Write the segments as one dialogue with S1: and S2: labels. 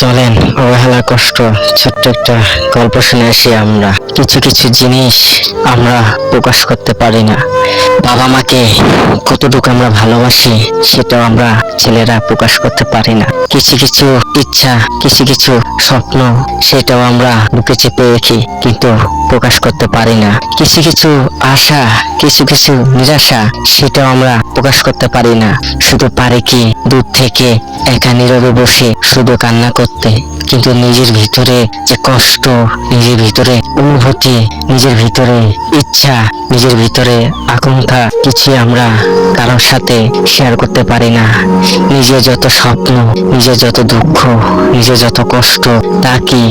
S1: চলেন, অবহেলা, কষ্ট, ছোট্ট একটা গল্প শুনে আসি আমরা। কিছু কিছু জিনিস আমরা প্রকাশ করতে পারি না। বাবা মাকে কতটুকু আমরা ভালোবাসি, সেটাও আমরা ছেলেরা প্রকাশ করতে পারি না। কিছু কিছু ইচ্ছা, কিছু কিছু স্বপ্ন, সেটাও আমরা বুকে চেপে রেখি, কিন্তু প্রকাশ করতে পারি না। কিছু কিছু আশা, কিছু কিছু নিরাশা, সেটাও আমরা প্রকাশ করতে পারি না। শুধু পারি কি, দূর থেকে একা নীরবে বসে শুধু কান্না করতে কিন্তু নিজের ভিতরে যে কষ্ট, নিজের ভিতরে অনুভূতি, নিজের ভিতরে ইচ্ছা, নিজের ভিতরে আকাঙ্ক্ষা কিছু আমরা, কারোর সাথে শেয়ার করতে পারি না। নিজের যত স্বপ্ন নিজের যত দুঃখ নিজের যত কষ্ট, তা কি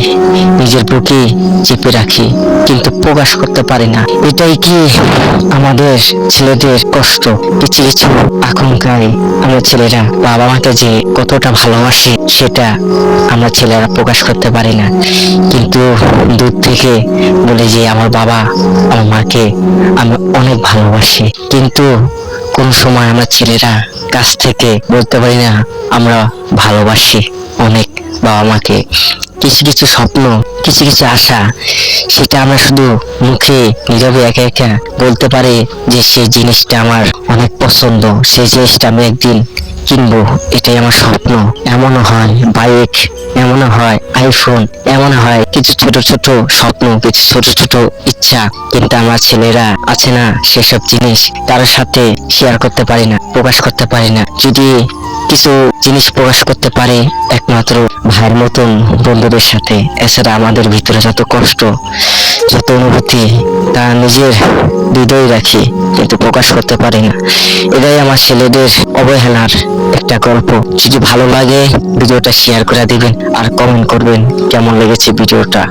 S1: নিজের বুকে চেপে রাখি? কিন্তু প্রকাশ করতে পারি না। এটাই কি আমাদের ছেলেদের কষ্ট? কিছু কিছু আকাঙ্ক্ষায় আমরা ছেলেরা বাবা মাকে যে কতটা ভালোবাসি, সেটা আমরা ছেলেরা প্রকাশ করতে পারি না। কিন্তু দূর থেকে বলে যে, আমার বাবা আমার মাকে আমি অনেক ভালোবাসি। কিন্তু কোন সময় আমরা ছেলেরা কাছ থেকে বলতে পারি না, আমরা ভালোবাসি অনেক বাবা মাকে। কিছু কিছু স্বপ্ন, কিছু কিছু আশা, সেটা আমরা শুধু মুখে নীরবে একা একা বলতে পারি যে সেই জিনিসটা আমার অনেক পছন্দ। সেই জিনিসটা আমি একদিন কিনবো, এটাই আমার স্বপ্ন। এমনও হয় বাইক, এমনও হয় আইফোন এমন হয় কিছু ছোট ছোট স্বপ্ন, কিছু ছোট ছোট ইচ্ছা। কিন্তু আমার ছেলেরা আছে না সেসব জিনিস তার সাথে শেয়ার করতে পারি না, প্রকাশ করতে পারি না। যদি কিছু জিনিস প্রকাশ করতে পারে একমাত্র ভাইয়ের মতন বন্ধুদের সাথে। এছাড়া আমাদের ভিতরে যত কষ্ট, যত অনুভূতি, তা নিজের হৃদয় রাখি, কিন্তু প্রকাশ করতে পারি না। এটাই আমার ছেলেদের অবহেলার একটা গল্প। যদি ভালো লাগে, ভিডিওটা শেয়ার করে দিবেন আর কমেন্ট করবেন কেমন লেগেছে ভিডিওটা।